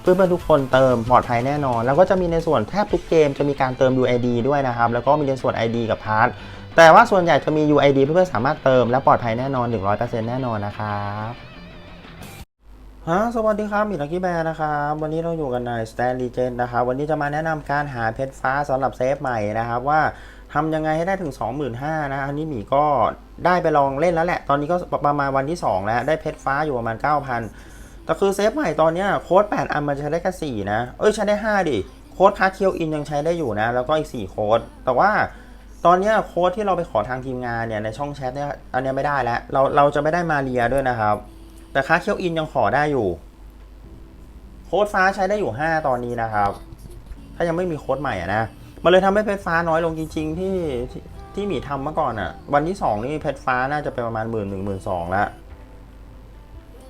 เพื่อนๆทุกคนเติมปลอดภัยแน่นอน แล้วก็จะมีในส่วนแทบทุกเกมจะมีการเติม UID ด้วยนะครับ แล้วก็มีในส่วน ID กับพาร์ทแต่ว่าส่วนใหญ่จะมี UID เพื่อนๆสามารถเติมและปลอดภัยแน่นอน 100%แน่นอนนะครับฮะสวัสดีครับมิลักกี้แบร์นะครับวันนี้เราอยู่กันใน Stand Legend นะครับวันนี้จะมาแนะนำการหาเพชรฟ้าสำหรับเซฟใหม่นะครับว่าทำยังไงให้ได้ถึง 25,000นะอันนี้หมีก็ได้ไปลองเล่นแล้วแหละ ตอนนี้ก็ประมาณวันที่ 2 แล้วได้เพชรฟ้าอยู่ประมาณ 9,000 แต่คือเซฟใหม่ตอนเนี้ยโค้ด8อันมันใช้ได้แค่4นะ เอ้ยใช้ได้ 5 ดิ โค้ดพาเคียวอินยังใช้ได้อยู่นะ แล้วก็อีก 4 โค้ด แต่ว่าตอนเนี้ยโค้ดที่เราไปขอทางทีมงานเนี่ยในช่องแชทเนี่ยอันนี้ไม่ได้แล้ว เราเราจะไม่ได้มาเรียด้วยนะครับ แต่คาเคียวอินยังขอได้อยู่ โค้ดฟ้าใช้ได้อยู่ 5 ตอนนี้นะครับ ถ้ายังไม่มีโค้ดใหม่อะนะ มันเลยทำให้เพชรฟ้าน้อยลงจริง ๆ ที่ที่ที่หมีทำเมื่อก่อนอะวันที่ 2 นี่เพชรฟ้าน่าจะเป็นประมาณหมื่นหนึ่งหมื่นสองแล้ว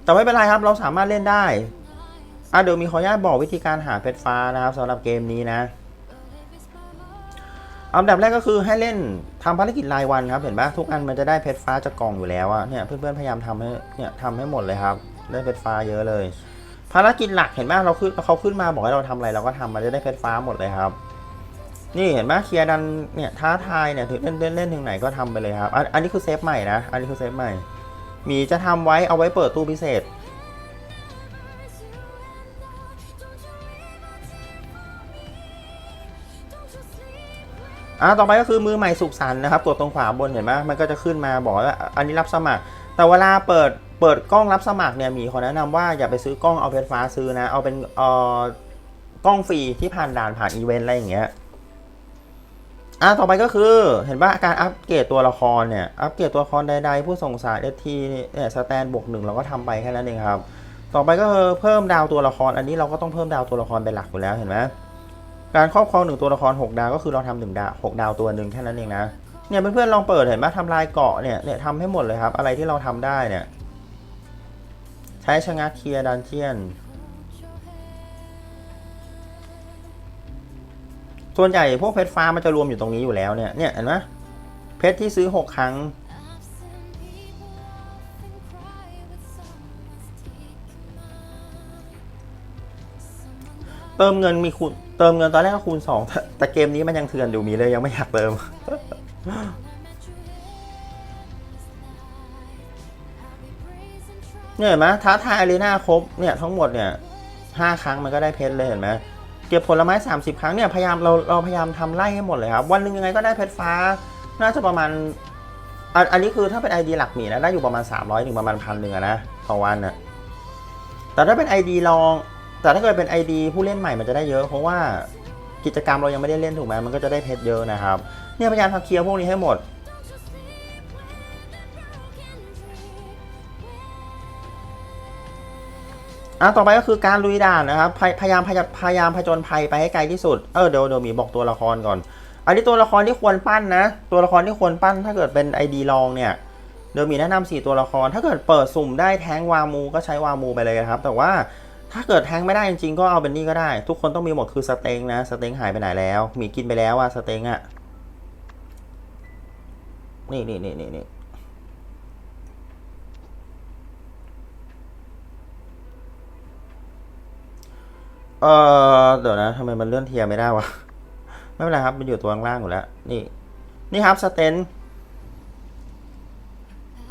แต่ไม่เป็นไรครับเราสามารถเล่นได้อะเดี๋ยวมีขออนุญาตบอกวิธีการหาเพชรฟ้านะครับสำหรับเกมนี้นะอันดับแรกก็คือให้เล่นทำภารกิจรายวันครับเห็นปะทุกอันมันจะได้เพชรฟ้าจากกล่องอยู่แล้วอะเนี่ยเพื่อนๆพยายามทำให้เนี่ยทำให้หมดเลยครับ ได้เพชรฟ้าเยอะเลย ภารกิจหลักเห็นไหมเราขึ้นเขาขึ้นมาบอกให้เราทำอะไรเราก็ทำมันจะได้เพชรฟ้าหมดเลยครับ นี่เห็นไหมเคลียร์ดันเนี่ยท้าทายเนี่ยถึงเล่นเล่นเล่นถึงไหนก็ทำไปเลยครับอันนี้คือเซฟใหม่นะอันนี้คือเซฟใหม่ มีจะทำไว้เอาไว้เปิดตู้พิเศษ อ่าต่อไปก็คือมือใหม่สุขสันต์นะครับ กดตรงขวาบนเห็นไหมมันก็จะขึ้นมาบอกว่าอันนี้รับสมัคร แต่เวลาเปิดเปิดกล้องรับสมัครเนี่ยมีขอแนะนำว่าอย่าไปซื้อกล้องเอาเพชรฟ้าซื้อนะ เอาเป็นเอ่อกล้องฟรีที่ผ่านด่านผ่านอีเวนต์อะไรอย่างเงี้ย อะต่อไปก็คือเห็นว่าการอัปเกรดตัวละครเนี่ยอัปเกรดตัวละครใดๆ ผู้ส่งสารเอทีเนี่ยสแตนบวกหนึ่งเราก็ทำไปแค่นั้นเองครับ ต่อไปก็คือเพิ่มดาวตัวละคร อันนี้เราก็ต้องเพิ่มดาวตัวละครเป็นหลักอยู่แล้วเห็นไหมการครอบครองหนึ่งตัวละคร 6 ดาวก็คือเราทำหนึ่งดาวหกดาวตัวหนึ่งแค่นั้นเองนะเนี่ยเพื่อนๆลองเปิดเห็นไหมทำลายเกาะเนี่ยเนี่ยทำให้หมดเลยครับ อะไรที่เราทำได้เนี่ย ใช้ชะงักเคลียร์ดันเจียน ส่วนใหญ่พวกเพชรฟ้ามันจะรวมอยู่ตรงนี้อยู่แล้วเนี่ยเนี่ยเห็นไหมเพชรที่ซื้อ 6 ครั้ง เติมเงินมีคูณเติมเงินตอนแรกก็คูณ2แต่แต่เกมนี้มันยังเถื่อนอยู่มีเลยยังไม่อยากเติม เนี่ยเห็นไหมท้าทายอารีนาครบเนี่ยทั้งหมดเนี่ยห้าครั้งมันก็ได้เพชรเลยเห็นไหม เก็บผลไม้ 30 ครั้งเนี่ยพยายามเราเราพยายามทำไล่ให้หมดเลยครับ วันหนึ่งยังไงก็ได้เพชรฟ้า น่าจะประมาณ อันอันนี้คือถ้าเป็น ID หลักหมีนะได้อยู่ประมาณ 300ถึงประมาณพันหนึ่งอะนะต่อวันน่ะแต่ถ้าเป็น ID ลอง แต่ถ้าเกิดเป็น ID ผู้เล่นใหม่มันจะได้เยอะ เพราะว่ากิจกรรมเรายังไม่ได้เล่นถูกไหมมันก็จะได้เพชรเยอะนะครับเนี่ยพยายามทำเคลียร์พวกนี้ให้หมด อะต่อไปก็คือการลุยด่านนะครับพยายามพยายามพยายามผจญภัยไปให้ไกลที่สุดเออเดี๋ยวเดี๋ยวมีบอกตัวละครก่อน อันนี้ตัวละครที่ควรปั้นนะ ตัวละครที่ควรปั้นถ้าเกิดเป็น ID ลองเนี่ยเดี๋ยวมีแนะนำสี่ตัวละคร ถ้าเกิดเปิดสุ่มได้แทงวามูก็ใช้วามูไปเลยครับ แต่ว่าถ้าเกิดแทงไม่ได้จริงๆก็เอาเป็นนี่ก็ได้ ทุกคนต้องมีหมดคือสเต็งนะสเต็งหายไปไหนแล้ว มีกินไปแล้วอะสเต็งอะนี่นี่นี่นี่ เออเดี๋ยวนะทำไมมันเลื่อนเทียร์ไม่ได้วะ ไม่เป็นไรครับ มันอยู่ตัวล่างอยู่แล้ว นี่ นี่ครับสเตน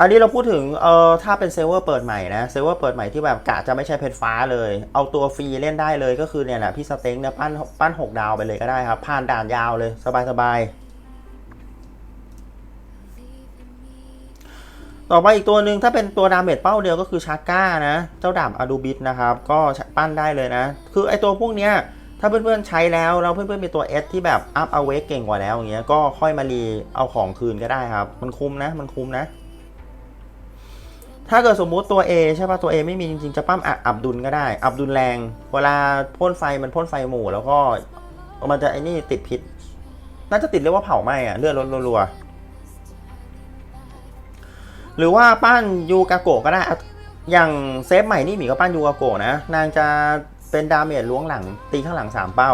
อันนี้เราพูดถึง เออถ้าเป็นเซิร์ฟเวอร์เปิดใหม่นะ เซิร์ฟเวอร์เปิดใหม่ที่แบบกะจะไม่ใช่เพชรฟ้าเลย เอาตัวฟรีเล่นได้เลย ก็คือเนี่ยแหละพี่สเต็งเนี่ยปั้นปั้นหกดาวไปเลยก็ได้ครับ ผ่านด่านยาวเลย สบายสบาย ต่อไปอีกตัวหนึ่งถ้าเป็นตัวดาเมจเป้าเดียวก็คือชาก้านะ เจ้าดาบอะดูบิทนะครับ ก็ปั้นได้เลยนะ คือไอตัวพวกเนี้ยถ้าเพื่อนๆใช้แล้วแล้วเพื่อนๆมีตัว S ที่แบบอัพเอาเวกเก่งกว่าแล้วอย่างเงี้ยก็ค่อยมารีเอาของคืนก็ได้ครับ มันคุ้มนะ มันคุ้มนะ ถ้าเกิดสมมุติตัว A ใช่ป่ะตัว A ไม่มีจริงๆ จะปั้มออับดุลก็ได้ อับดุลแรง เวลาพ่นไฟมันพ่นไฟหมู่แล้วก็มันจะไอ้นี่ติดพิษ น่าจะติดเรียกว่าเผาไหม้อะเลือดลดรัวๆ หรือว่าปั้นยูกาโกก็ได้ อย่างเซฟใหม่นี่หมีก็ปั้นยูกาโกนะ นางจะเป็นดาเมจล้วงหลังตีข้างหลัง 3 เป้า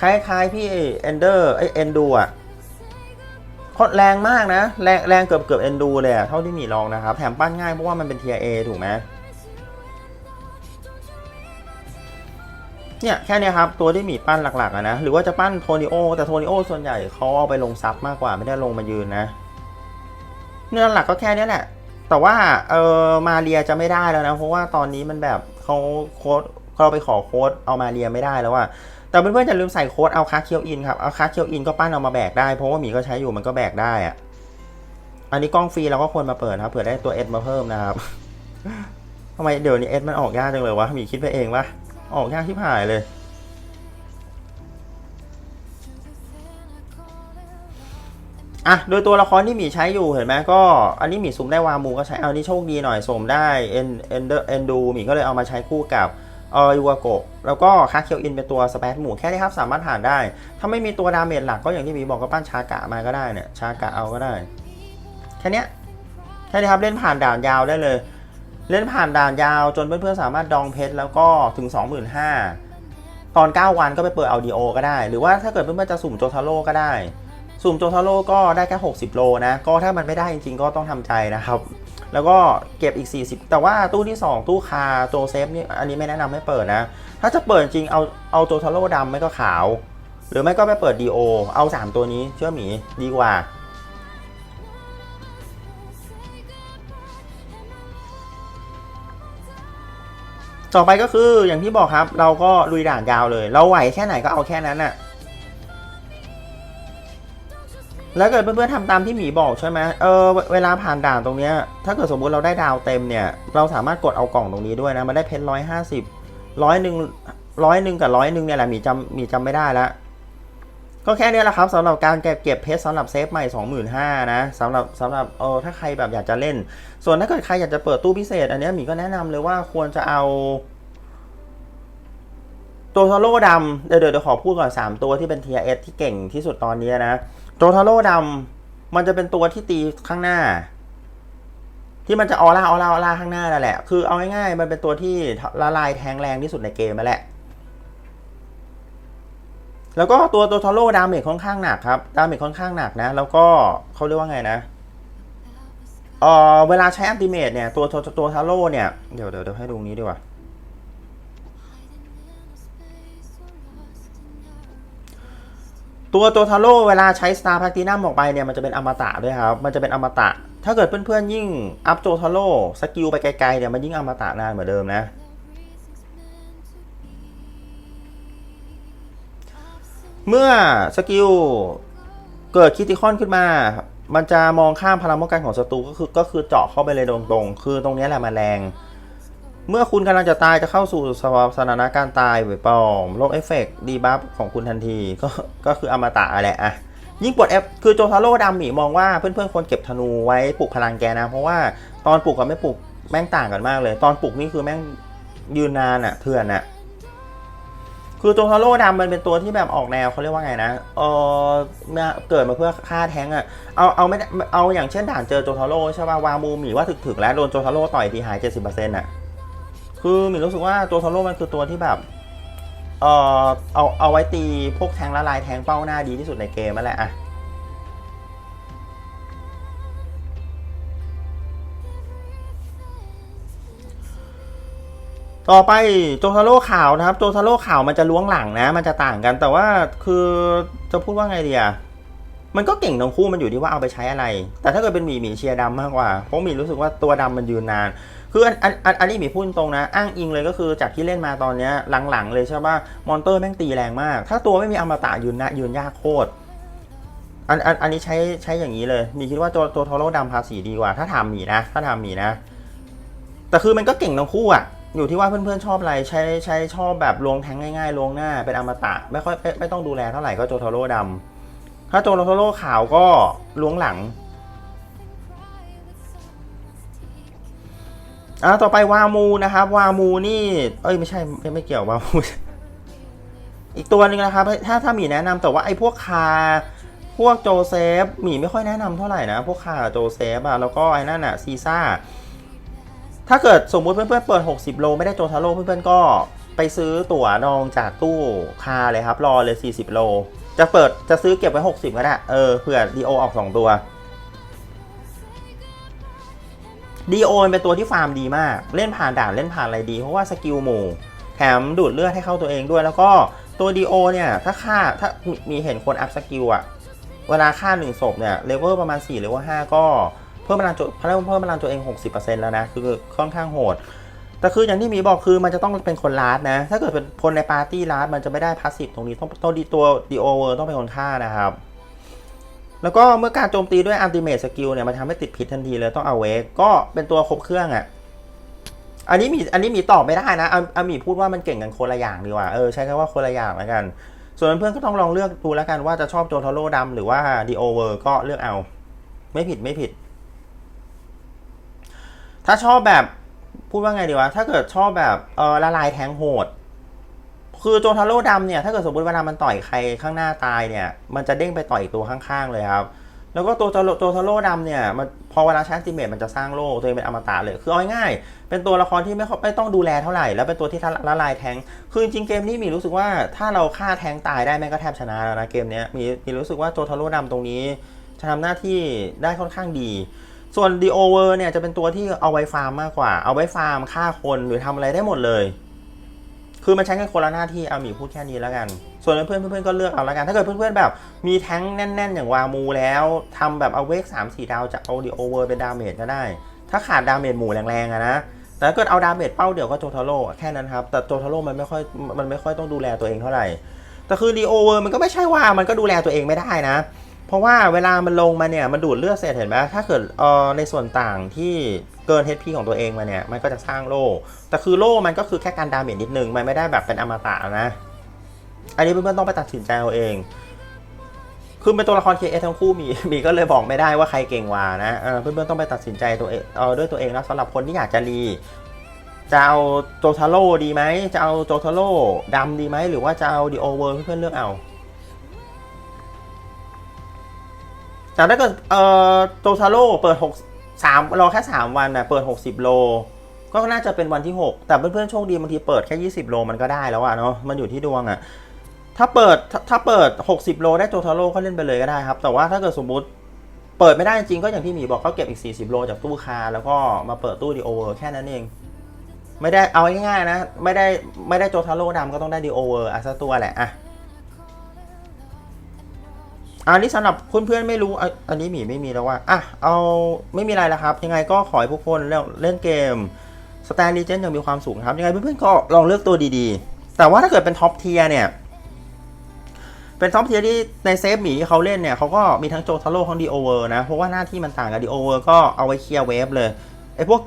คล้ายๆพี่เอนเดอร์ไอเอนดูอะโคตรแรงมากนะ แรงแรงเกือบเกือบเอนดูเลยอะเท่าที่หมีลองนะครับ แถมปั้นง่ายเพราะว่ามันเป็นเทียเอถูกไหมเนี่ยแค่นี้ครับ ตัวที่หมีปั้นหลักๆนะ หรือว่าจะปั้นโทนิโอ แต่โทนิโอส่วนใหญ่เขาเอาไปลงซับมากกว่าไม่ได้ลงมายืนนะ เนื้อหลักก็แค่นี้แหละ แต่ว่าเออมาเรียจะไม่ได้แล้วนะ เพราะว่าตอนนี้มันแบบเขาโค้ดเราไปขอโค้ดเอามาเรียไม่ได้แล้วว่าแต่เพื่อนๆอย่าลืมใส่โค้ดเอาคาเคียวอินครับเอาคาเคียวอินก็ปั้นเอามาแบกได้เพราะว่าหมีก็ใช้อยู่มันก็แบกได้อะอันนี้กล้องฟรีเราก็ควรมาเปิดครับเผื่อได้ตัวเอสมาเพิ่มนะครับทำไมเดี๋ยวนี้เอสมันออกยากจังเลยวะหมีคิดไปเองวะออกยากที่ผ่ายเลย อะ โดยตัวละครที่หมีใช้อยู่เห็นไหมก็อันนี้หมีสุ่มได้วามูก็ใช้เอาอันนี้โชคดีหน่อยสุ่มได้เอ็นเอ็นเดอร์เอ็นดูหมีก็เลยเอามาใช้คู่กับเออยูวาโกะแล้วก็คาเคียวอินเป็นตัวสเปซหมูแค่นี้ครับสามารถผ่านได้ ถ้าไม่มีตัวดาเมจหลักก็อย่างที่หมีบอกก็ปั้นชากะมาก็ได้เนี่ยชากะเอาก็ได้แค่นี้แค่นี้ครับเล่นผ่านด่านยาวได้เลย เล่นผ่านด่านยาวจนเพื่อนๆสามารถดองเพชรแล้วก็ถึง 25,000ตอน 9 วันก็ไปเปิดเอาดีโอก็ได้ หรือว่าถ้าเกิดเพื่อนๆจะสุ่มโจทาโร่ก็ได้ สุ่มโจทาโร่ก็ได้แค่ 60 โลนะ ก็ถ้ามันไม่ได้จริงๆ ก็ต้องทำใจนะครับ แล้วก็เก็บอีก 40 แต่ว่าตู้ที่ 2 ตู้คาโจเซฟนี่อันนี้ไม่แนะนำให้เปิดนะ ถ้าจะเปิดจริงเอาเอาโจทาโร่ดำไม่ก็ขาว หรือไม่ก็ไปเปิดดีโอเอา 3 ตัวนี้เชื่อหมีดีกว่าต่อไปก็คืออย่างที่บอกครับ เราก็ลุยด่านยาวเลย เราไหวแค่ไหนก็เอาแค่นั้นน่ะ แล้วเกิดเพื่อนๆทำตามที่หมีบอกใช่ไหมเออเวลาผ่านด่านตรงเนี้ยถ้าเกิดสมมุติเราได้ดาวเต็มเนี่ย เราสามารถกดเอากล่องตรงนี้ด้วยนะมันได้เพชรร้อยห้าสิบร้อยหนึ่งร้อยหนึ่งกับร้อยหนึ่งเนี่ยแหละหมีจำหมีจำไม่ได้ล้วก็แค่เนี้ยแหละครับสำหรับการเก็บเก็บเพชรสำหรับเซฟใหม่ 25,000นะสำหรับสำหรับเออถ้าใครแบบอยากจะเล่น ส่วนถ้าเกิดใครอยากจะเปิดตู้พิเศษ อันนี้หมีก็แนะนำเลยว่าควรจะเอา ตัวทาโร่ดำเดี๋ยวเดี๋ยวขอพูดก่อน 3 ตัวที่เป็น t เอสที่เก่งที่สุดตอนนี้นะ ตัวทาโร่ดำมันจะเป็นตัวที่ตีข้างหน้า ที่มันจะออร่าออร่าออร่าข้างหน้านั่นแหละ คือเอาง่ายๆ มันเป็นตัวที่ละลายแทงแรงที่สุดในเกมมาแหละ แล้วก็ตัวตัวทาโร่ดาเมจค่อนข้างหนักครับ ดาเมจค่อนข้างหนักนะ แล้วก็เขาเรียกว่าไงนะเออเวลาใช้อัลติเมทเนี่ยตัวตัวตัวทาโร่เนี่ย เดี๋ยวเดี๋ยวเดี๋ยวให้ดูนี้ดีกว่า ตัวตัวทาโร่เวลาใช้สตาร์แพักตินัมออกไปเนี่ยมันจะเป็นอมตะด้วยครับ มันจะเป็นอมตะ ถ้าเกิดเพื่อนๆยิ่งอัพโจทาโร่สกิลไปไกลๆเนี่ยมันยิ่งอมตะนานเหมือนเดิมนะเมื่อสกิลเกิดคิติคอนขึ้นมา มันจะมองข้ามพลังป้องกันของศัตรูก็คือก็คือเจาะเข้าไปเลยตรงๆ คือตรงนี้แหละมันแรง เมื่อคุณกำลังจะตายจะเข้าสู่สภาวะสถานการณ์ตายหรือปลอมลบเอฟเฟกต์ดีบัฟของคุณทันทีก็ก็คืออมตะแหละอะยิ่งปลดเอฟคือโจทาโร่ดำหมีมองว่าเพื่อนๆควรเก็บธนูไว้ปลุกพลังแกนะ เพราะว่าตอนปลุกกับไม่ปลุกแม่งต่างกันมากเลย ตอนปลุกนี่คือแม่งยืนนานอะเถื่อนอะคือโจทาโร่ดำมันเป็นตัวที่แบบออกแนวเขาเรียกว่าไงนะเออมาเกิดมาเพื่อฆ่าแท้งอะเอาเอาไม่เอาอย่างเช่นด่านเจอโจทาโร่ใช่ป่ะวามูหมีว่าถึกๆแล้วโดนโจทาโร่ต่อยทีหาย70%อะ คือหมีรู้สึกว่าตัวทาโร่มันคือตัวที่แบบ เออเอาเอาไว้ตีพวกแทงละลายแทงเป้าหน้าดีที่สุดในเกมนั่นแหละอะต่อไปโจทาโร่ขาวนะครับ โจทาโร่ขาวมันจะล้วงหลังนะ มันจะต่างกันแต่ว่าคือจะพูดว่าไงดีอะมันก็เก่งทั้งคู่มันอยู่ที่ว่าเอาไปใช้อะไร แต่ถ้าเกิดเป็นหมีหมีเชียร์ดำมากกว่าเพราะหมีรู้สึกว่าตัวดำมันยืนนาน คืออันอันอันอันนี้หมีพูดตรงนะ อ้างอิงเลยก็คือจากที่เล่นมาตอนเนี้ยหลังๆ เลยใช่ป่ะมอนเตอร์แม่งตีแรงมาก ถ้าตัวไม่มีอมตะยืนนะยืนยากโคตรอันอันอันนี้ใช้ใช้อย่างนี้เลยหมีคิดว่าตัวตัวทอโร่ดำภาษีดีกว่า ถ้าถามหมีนะ ถ้าถามหมีนะ แต่คือมันก็เก่งทั้งคู่อะอยู่ที่ว่าเพื่อนๆชอบอะไรใช้ใช้ชอบแบบลวงแทงง่ายๆลวงหน้าเป็นอมตะ ไม่ค่อยไม่ไม่ต้องดูแลเท่าไหร่ก็โจทาโร่ดำถ้าโจทาโร่ขาวก็ล้วงหลัง อ่าต่อไปวามูนะครับวามูนี่ เอ้ยไม่ใช่ไม่ไม่เกี่ยววามูอีกตัวหนึ่งนะครับ ถ้าถ้ามีแนะนำแต่ว่าไอ้พวกคา พวกโจเซฟหมีไม่ค่อยแนะนำเท่าไหร่นะ พวกข่าโจเซฟอะแล้วก็ไอ้นั่นอะซีซ่าถ้าเกิดสมมุติเพื่อนๆเปิด 60 โล ไม่ได้โจทาโร่เพื่อนๆก็ไปซื้อตั๋วดองจากตู้คาเลยครับ รอเลย 40 โล จะเปิดจะซื้อเก็บไว้ 60 ก็ได้ เออเผื่อดีโอออก 2 ตัว ดีโอเป็นตัวที่ฟาร์มดีมาก เล่นผ่านด่านเล่นผ่านอะไรดี เพราะว่าสกิลหมู่แถมดูดเลือดให้เข้าตัวเองด้วย แล้วก็ตัวดีโอเนี่ยถ้าฆ่าถ้ามีเห็นคนอัพสกิลอะเวลาฆ่าหนึ่งศพเนี่ยเลเวลประมาณ4หรือว่า 5 ก็เพิ่มพลังตัวเพิ่มเพิ่มพลังตัวเอง 60%แล้วนะ คือค่อนข้างโหด แต่คืออย่างที่มีบอกคือมันจะต้องเป็นคนลาดนะ ถ้าเกิดเป็นคนในปาร์ตี้ลาดมันจะไม่ได้พาสซีฟตรงนี้ต้องต้องดีตัวดีโอเวอร์ต้องเป็นคนฆ่านะครับ แล้วก็เมื่อการโจมตีด้วยอัลติเม e สกิลเนี่ยมันทำให้ติดพิษทันทีเลยต้องเอาเวกก็เป็นตัวครบเครื่องอะ่ะ อันนี้มีอันนี้มีตอบไม่ได้นะอาอามีพูดว่ามันเก่งกันคนละอย่างดีกว่าเออใช้คำว่าคนละอย่างแล้วกัน ส่วนเพื่อนก็ต้องลองเลือกดูแล้วกันว่าจะชอบโจทาโร่ดำหรือว่าดีโอเวอร์ก็เลือกเอา ไม่ผิดไม่ผิด ถ้าชอบแบบพูดว่าไงดีวะถ้าเกิดชอบแบบเออละลายแทงโหด คือโจทาโร่ดำเนี่ยถ้าเกิดสมมติเวลามันต่อยใครข้างหน้าตายเนี่ย มันจะเด้งไปต่อยตัวข้างๆเลยครับแล้วก็ตัวโจทาโร่ดำเนี่ยมันพอเวลาใช้อัลติเมทมันจะสร้างโล่ตัวเองเป็นอมตะเลย คือเอาง่ายๆเป็นตัวละครที่ไม่ไม่ต้องดูแลเท่าไหร่ แล้วเป็นตัวที่ละลายแทงคือจริงเกมนี้มีรู้สึกว่าถ้าเราฆ่าแทงตายได้แม่ก็แทบชนะแล้วนะเกมนี้มีมีรู้สึกว่าโจทาโร่ดำตรงนี้จะทำหน้าที่ได้ค่อนข้างดี ส่วนดีโอเวอร์เนี่ยจะเป็นตัวที่เอาไว้ฟาร์มมากกว่า เอาไว้ฟาร์มฆ่าคนหรือทำอะไรได้หมดเลย คือมันใช้กันคนละหน้าที่เอาหมีพูดแค่นี้แล้วกัน ส่วนเพื่อนเพื่อนก็เลือกเอาแล้วกัน ถ้าเกิดเพื่อนๆแบบ มีแท้งแน่น ๆ อย่างวามูแล้วทำแบบเอาเวกสามสี่ดาวจากเอาดีโอเวอร์เป็นดาเมจก็ได้ ถ้าขาดดาเมจหมู่แรงๆอะนะแต่ถ้าเกิดเอาดาเมจเป้าเดี่ยวก็โจทาโร่แค่นั้นครับ แต่โจทาโร่มันไม่ค่อยมันไม่ค่อยต้องดูแลตัวเองเท่าไหร่แต่คือดีโอเวอร์มันก็ไม่ใช่ว่ามันก็ดูแลตัวเองไม่ได้นะ เพราะว่าเวลามันลงมาเนี่ยมันดูดเลือดเสร็จเห็นไหมถ้าเกิดเอ่อในส่วนต่างที่เกิน HP ของตัวเองมาเนี่ยมันก็จะสร้างโล่แต่คือโล่มันก็คือแค่การดาเมจนิดนึงมันไม่ได้แบบเป็นอมตะนะ อันนี้เพื่อนๆต้องไปตัดสินใจเอาเอง คือเป็นตัวละครเคเอทั้งคู่มีมีก็เลยบอกไม่ได้ว่าใครเก่งกว่านะเออเพื่อนๆต้องไปตัดสินใจตัวเองเออด้วยตัวเองนะสำหรับคนที่อยากจะรีจะเอาโจทาโร่ดีไหมจะเอาโจทาโร่ดำดีไหมหรือว่าจะเอาดีโอเวอร์เพื่อนๆเลือกเอา แต่ถ้าเกิดเอ่อโจทาโร่เปิด6 3รอแค่ 3 วันนะเปิด 60 โล ก็น่าจะเป็นวันที่ 6 แต่เพื่อนๆโชคดีบางทีเปิดแค่ 20 โลมันก็ได้แล้วอะเนาะมันอยู่ที่ดวงอะถ้าเปิดถ้าเปิด 60 โลได้โจทาโร่ก็เล่นไปเลยก็ได้ครับ แต่ว่าถ้าเกิดสมมุติเปิดไม่ได้จริงก็อย่างที่หมีบอกก็เก็บอีก 40 โลจากตู้คา แล้วก็มาเปิดตู้ดีโอเวอร์แค่นั้นเอง ไม่ได้เอาง่ายๆนะ ไม่ได้ไม่ได้โจทาโร่ดำก็ต้องได้ดีโอเวอร์อะสักตัวแหละอะ อันนี้สำหรับเพื่อนๆไม่รู้ อันนี้หมีไม่มีแล้วว่าอะเอาไม่มีอะไรแล้วครับ ยังไงก็ขอให้พวกคนเล่นเกมสแตนลีเจนยังมีความสุขนะครับ ยังไงเพื่อนๆก็ลองเลือกตัวดีๆ แต่ว่าถ้าเกิดเป็นท็อปเทียเนี่ย เป็นท็อปเทียที่ในเซฟหมีที่เขาเล่นเนี่ยเขาก็มีทั้งโจทาโร่ทั้งดีโอเวอร์นะ เพราะว่าหน้าที่มันต่างกับดีโอเวอร์ก็เอาไว้เคลียร์เวฟเลยไอ้พวก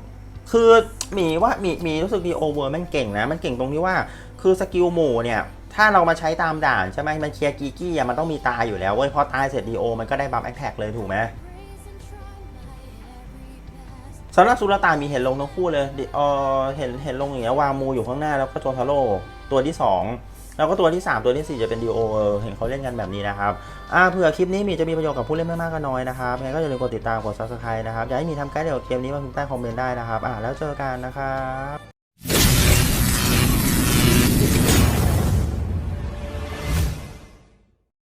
คือหมีว่าหมีหมีรู้สึกดีโอเวอร์มันเก่งนะ มันเก่งตรงที่ว่าคือสกิลหมู่เนี่ย ถ้าเรามาใช้ตามด่านใช่ไหมมันเคลียร์กีกี้อะมันต้องมีตายอยู่แล้วเว้ยพอตายเสร็จดีโอมันก็ได้บัฟแอคแท็กเลยถูกไหมสำหรับสุลต่านมีเห็นลงทั้งคู่เลยเออเห็นเห็นลงอย่างเงี้ยวามูอยู่ข้างหน้าแล้วก็โจทาโร่ตัวที่สองแล้วก็ตัวที่ 3 ตัวที่ 4 จะเป็นดีโอเห็นเขาเล่นกันแบบนี้นะครับอ่าเผื่อคลิปนี้มีจะมีประโยชน์กับผู้เล่นไม่มากก็น้อยนะครับยังไงก็อย่าลืมกดติดตามกด subscribe นะครับ อยากให้มีทำไกด์เดี๋ยวเกมนี้มาพิมพ์ใต้คอมเมนต์ได้นะครับอ่าแล้วเจอกันนะครับ